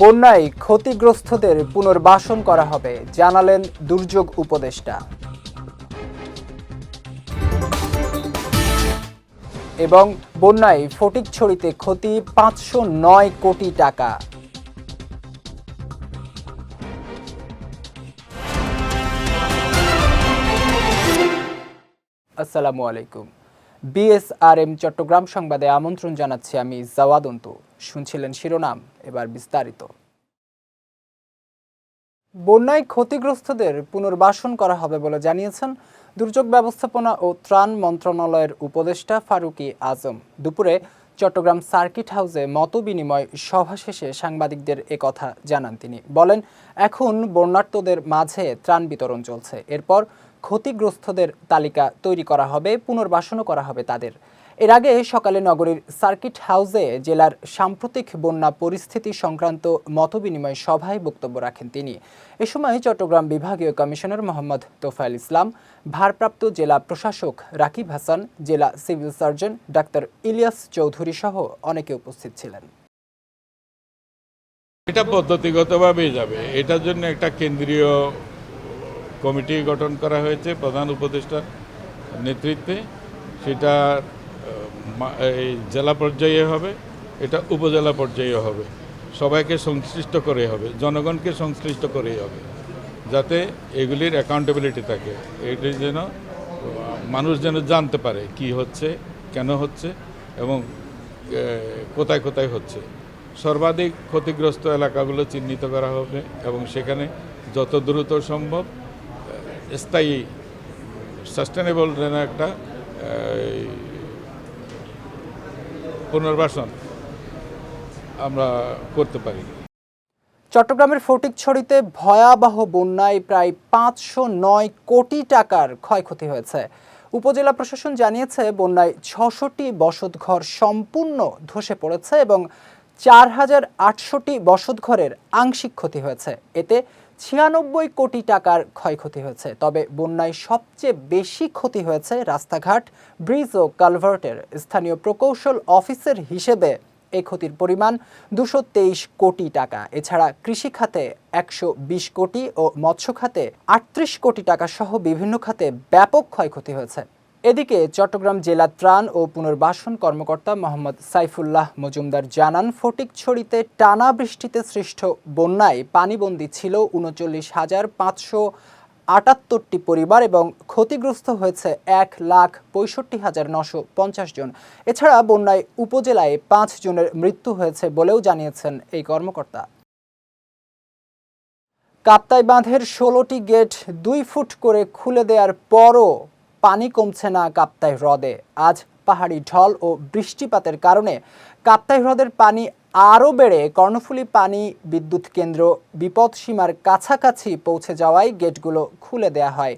বন্যায় ক্ষতিগ্রস্তদের পুনর্বাসন করা হবে, জানালেন দুর্যোগ উপদেষ্টা। এবং বন্যায় ফটিকছড়িতে ক্ষতি পাঁচশো নয় কোটি টাকা। আসসালামু আলাইকুম। বিএসআরএম চট্টগ্রাম সংবাদে আমন্ত্রণ জানাচ্ছি আমি জাওয়াদ অন্তু। শুনছিলেন শিরোনাম, এবার বিস্তারিত। বন্যায় ক্ষতিগ্রস্তদের পুনর্বাসন করা হবে বলে জানিয়েছেন দুর্যোগ ব্যবস্থাপনা ও ত্রাণ মন্ত্রণালয়ের উপদেষ্টা ফারুকি আজম। দুপুরে চট্টগ্রাম সার্কিট হাউসে মতবিনিময় সভা শেষে সাংবাদিকদের একথা জানান তিনি। বলেন, এখন বন্যার্তদের মাঝে ত্রাণ বিতরণ চলছে। এরপর ক্ষতিগ্রস্তদের তালিকা তৈরি করা হবে, পুনর্বাসনও করা হবে তাদের। এর আগে সকালে নগরীর সার্কিট হাউসে জেলার সাম্প্রতিক বন্যা পরিস্থিতি সংক্রান্ত মতবিনিময় সভায় বক্তব্য রাখেন তিনি। এ সময় চট্টগ্রাম বিভাগীয় কমিশনার মোহাম্মদ তোফায়েল ইসলাম, ভারপ্রাপ্ত জেলা প্রশাসক রাকিব হাসান, জেলা civil surgeon doctor Ilias Chowdhury সহ অনেকে উপস্থিত ছিলেন। এটা পদ্ধতিগতভাবেই যাবে। এটার জন্য একটা কেন্দ্রীয় কমিটি গঠন করা হয়েছে, প্রধান উপদেষ্টার নেতৃত্বে। সেটা এই জেলা পর্যায়ে হবে, এটা উপজেলা পর্যায়ে হবে। সবাইকে সংশ্লিষ্ট করে হবে, জনগণকে সংশ্লিষ্ট করেই হবে, যাতে এগুলির অ্যাকাউন্টেবিলিটি থাকে। এটি যেন, মানুষ যেন জানতে পারে কি হচ্ছে, কেন হচ্ছে, এবং কোথায় কোথায় হচ্ছে। সর্বাধিক ক্ষতিগ্রস্ত এলাকাগুলো চিহ্নিত করা হবে, এবং সেখানে যত দ্রুত সম্ভব স্থায়ী সাস্টেনেবল যেন একটা পুনর্বাসন আমরা করতে পারি। চট্টগ্রামের ফটিকছড়িতে ভয়াবহ বন্যায় প্রায় পাঁচশো নয় কোটি টাকার ক্ষয়ক্ষতি হয়েছে। উপজেলা প্রশাসন জানিয়েছে, বন্যায় ছশোটি বসতঘর সম্পূর্ণ ধসে পড়েছে এবং চার হাজার আটশোটি বসতঘরের আংশিক ক্ষতি হয়েছে। এতে ছিয়ানব্বই কোটি টাকার ক্ষয়ক্ষতি হয়েছে, তবে বন্যায় সবচেয়ে বেশি ক্ষতি হয়েছে রাস্তাঘাট, ব্রিজ ও কালভার্টের। স্থানীয় প্রকৌশল অফিসের হিসেবে এই ক্ষতির পরিমাণ দুশো কোটি টাকা। এছাড়া কৃষি খাতে একশো বিশ কোটি ও মৎস্য খাতে আটত্রিশ কোটি টাকা সহ বিভিন্ন খাতে ব্যাপক ক্ষয়ক্ষতি হয়েছে। এদিকে চট্টগ্রাম জেলা ত্রাণ ও পুনর্বাসন কর্মকর্তা মোহাম্মদ সাইফুল্লাহ মজুমদার জানান ফটিকছড়িতে টানা বৃষ্টিতে সৃষ্ট বন্যায় পানিবন্দী ছিল উনচল্লিশ হাজার পাঁচশো আটাত্তরটি পরিবার এবং ক্ষতিগ্রস্ত হয়েছে এক লাখ পঁয়ষট্টি হাজার নশো পঞ্চাশ জন। এছাড়া বন্যায় উপজেলায় পাঁচ জনের মৃত্যু হয়েছে বলেও জানিয়েছেন এই কর্মকর্তা। কাপ্তাই বাঁধের ষোলোটি গেট দুই ফুট করে খুলে দেওয়ার পরও পানি কমছে না কাপ্তাই হ্রদে। আজ পাহাড়ি ঢল ও বৃষ্টিপাতের কারণে কাপ্তাই হ্রদের পানি আরও বেড়ে কর্ণফুলী পানি বিদ্যুৎ কেন্দ্র বিপদসীমার কাছাকাছি পৌঁছে যাওয়ায় গেটগুলো খুলে দেয়া হয়।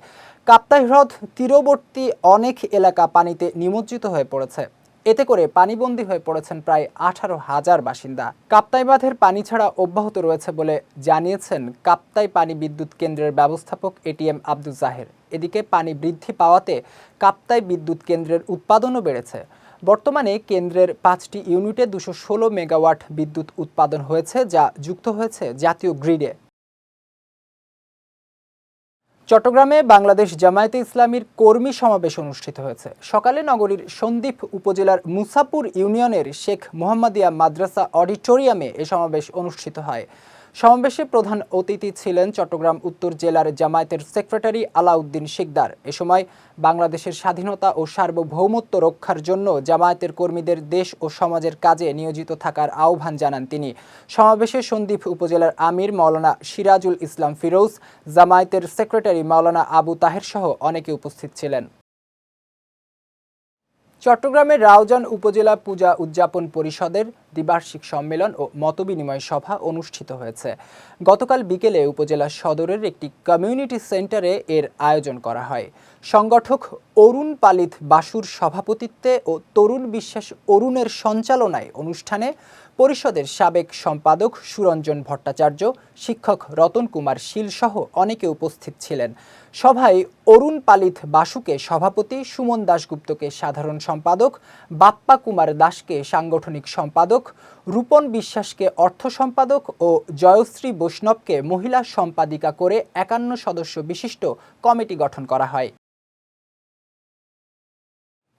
কাপ্তাই হ্রদ তীরবর্তী অনেক এলাকা পানিতে নিমজ্জিত হয়ে পড়েছে। এতে করে পানিবন্দী হয়ে পড়েছেন প্রায় আঠারো হাজার বাসিন্দা। কাপ্তাই বাঁধের পানি ছাড়া অব্যাহত রয়েছে বলে জানিয়েছেন কাপ্তাই পানি বিদ্যুৎ কেন্দ্রের ব্যবস্থাপক এটিএম আব্দুল জাহের। এদিকে পানি বৃদ্ধি পাওয়াতে কাপ্তাই বিদ্যুৎ কেন্দ্রের উৎপাদনও বেড়েছে। বর্তমানে কেন্দ্রের পাঁচটি ইউনিটে দুশো ষোলো মেগাওয়াট বিদ্যুৎ উৎপাদন হয়েছে, যা যুক্ত হয়েছে জাতীয় গ্রিডে। চট্টগ্রামে বাংলাদেশ জামায়াতে ইসলামীর কর্মী সমাবেশ অনুষ্ঠিত হয়েছে। সকালে নগরীর সন্দ্বীপ উপজেলার মুসাপুর ইউনিয়নের শেখ মোহাম্মদিয়া মাদ্রাসা অডিটোরিয়ামে এ সমাবেশ অনুষ্ঠিত হয়। সমাবেশে প্রধান অতিথি ছিলেন চট্টগ্রাম উত্তর জেলার জামায়াতের সেক্রেটারি আলাউদ্দিন শিকদার। এ সময় বাংলাদেশের স্বাধীনতা ও সার্বভৌমত্ব রক্ষার জন্য জামায়াতের কর্মীদের দেশ ও সমাজের কাজে নিয়োজিত থাকার আহ্বান জানান তিনি। সমাবেশে সন্দ্বীপ উপজেলার আমির মাওলানা সিরাজুল ইসলাম ফিরোজ, জামায়াতের সেক্রেটারি মাওলানা আবু তাহের সহ অনেকে উপস্থিত ছিলেন। চট্টগ্রামের রাউজান উপজেলা পূজা উদযাপন পরিষদের দ্বিবার্ষিক সম্মেলন ও মতবিনিময় সভা অনুষ্ঠিত হয়েছে। গতকাল বিকেলে উপজেলা সদরের একটি কমিউনিটি সেন্টারে এর আয়োজন করা হয়। সংগঠক অরুণ পালিত বাসুর সভাপতিত্বে ও তরুণ বিশ্বাস অরুণের সঞ্চালনায় অনুষ্ঠানে পরিষদের সাবেক সম্পাদক সুরঞ্জন ভট্টাচার্য, শিক্ষক রতন কুমার শীল সহ অনেকে উপস্থিত ছিলেন। সভায় অরুণ পালিত বাসুকে সভাপতি, সুমন দাশগুপ্তকে সাধারণ সম্পাদক, বাপ্পা কুমার দাসকে সাংগঠনিক সম্পাদক, রূপন বিশ্বাসকে অর্থ সম্পাদক ও জয়শ্রী বৈষ্ণবকে মহিলা সম্পাদিকা করে একান্ন সদস্য বিশিষ্ট কমিটি গঠন করা হয়।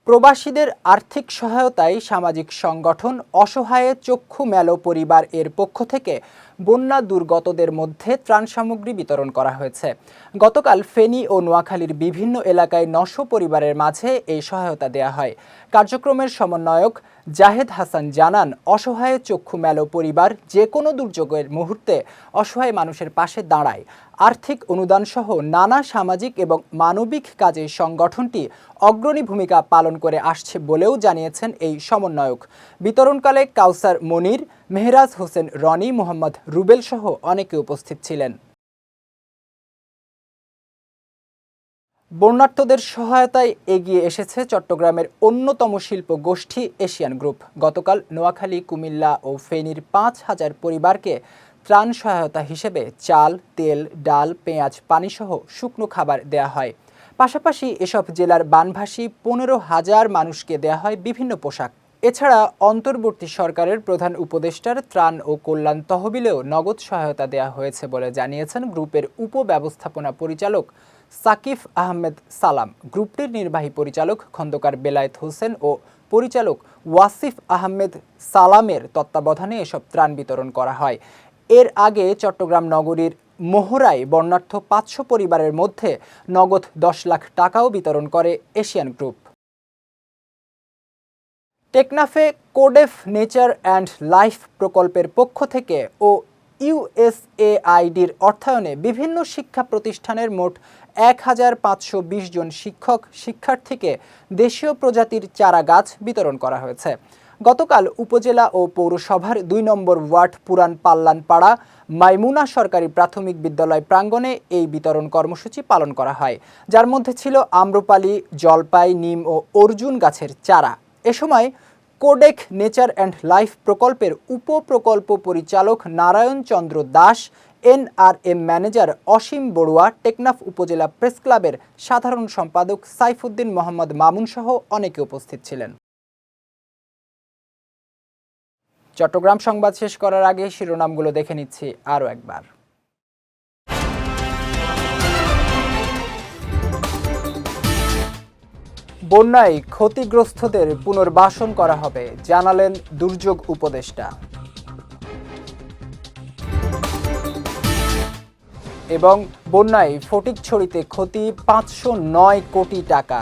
প্রবাসীদের আর্থিক সহায়তায় সামাজিক সংগঠন অসহায়ে চক্ষু মেলো পরিবার এর পক্ষ থেকে বন্যা দুর্গতদের মধ্যে ত্রাণ সামগ্রী বিতরণ করা হয়েছে। গতকাল ফেনী ও নোয়াখালীর বিভিন্ন এলাকায় নশো পরিবারের মাঝে এই সহায়তা দেয়া হয়। কার্যক্রমের সমন্বয়ক জাহেদ হাসান জানান, অসহায় চক্ষু মেলো পরিবার যে কোনো দুর্যোগের মুহূর্তে অসহায় মানুষের পাশে দাঁড়ায়। আর্থিক অনুদান সহ নানা সামাজিক এবং মানবিক কাজে সংগঠনটি অগ্রণী ভূমিকা পালন করে আসছে বলেও জানিয়েছেন এই সমন্বয়ক। বিতরণকালে কাউসার মনির, মেহরাজ হোসেন রনি, মোহাম্মদ রুবেল সহ অনেকে উপস্থিত ছিলেন। বন্যার্থদের সহায়তায় এগিয়ে এসেছে চট্টগ্রামের অন্যতম শিল্প গোষ্ঠী এশিয়ান গ্রুপ। গতকাল নোয়াখালী, কুমিল্লা ও ফেনীর পাঁচ হাজার পরিবারকে ত্রাণ সহায়তা হিসেবে চাল, তেল, ডাল, পেঁয়াজ, পানিসহ শুকনো খাবার দেয়া হয়। পাশাপাশি এসব জেলার বানভাসী পনেরো হাজার মানুষকে দেয়া হয় বিভিন্ন পোশাক। এছাড়া অন্তর্বর্তী সরকারের প্রধান উপদেষ্টার ত্রাণ ও কল্যাণ তহবিলেও নগদ সহায়তা দেয়া হয়েছে বলে জানিয়েছেন গ্রুপের উপব্যবস্থাপনা পরিচালক সাকিফ আহমেদ সালাম, গ্রুপটির নির্বাহী পরিচালক খন্দকার বেলায়েত হোসেন ও পরিচালক ওয়াসিফ আহমেদ সালামের তত্ত্বাবধানে এসব ত্রাণ বিতরণ করা হয়। এর আগে চট্টগ্রাম নগরীর মোহরায় বর্ণাঢ্য পাঁচশো পরিবারের মধ্যে নগদ দশ লাখ টাকাও বিতরণ করে এশিয়ান গ্রুপ। টেকনাফে কোডেফ নেচার অ্যান্ড লাইফ প্রকল্পের পক্ষ থেকে ও ইউএসএআইডির অর্থায়নে বিভিন্ন শিক্ষা প্রতিষ্ঠানের মোট এক হাজার পাঁচশো বিশ জন শিক্ষক, শিক্ষার্থীকে দেশীয় প্রজাতির চারা গাছ বিতরণ করা হয়েছে। গতকাল উপজেলা ও পৌরসভার দুই নম্বর ওয়ার্ড পুরান পাল্লানপাড়া মাইমুনা সরকারি প্রাথমিক বিদ্যালয় প্রাঙ্গণে এই বিতরণ কর্মসূচি পালন করা হয়। যার মধ্যে ছিল আম্রপালি, জলপাই, নিম ও অর্জুন গাছের চারা। এ সময় কোডেক নেচার অ্যান্ড লাইফ প্রকল্পের উপপ্রকল্প পরিচালক নারায়ণ চন্দ্র দাস, এনআরএম ম্যানেজার অসীম বড়ুয়া, টেকনাফ উপজেলা প্রেস ক্লাবের সাধারণ সম্পাদক সাইফুদ্দিন মোহাম্মদ মামুন সহ অনেকে উপস্থিত ছিলেন। চট্টগ্রাম সংবাদ শেষ করার আগে শিরোনামগুলো দেখে নিচ্ছি আরও একবার। বন্যায় ক্ষতিগ্রস্তদের পুনর্বাসন করা হবে, জানালেন দুর্যোগ উপদেষ্টা। এবং বন্যায় ফটিকছড়িতে ক্ষতি পাঁচশো নয় কোটি টাকা।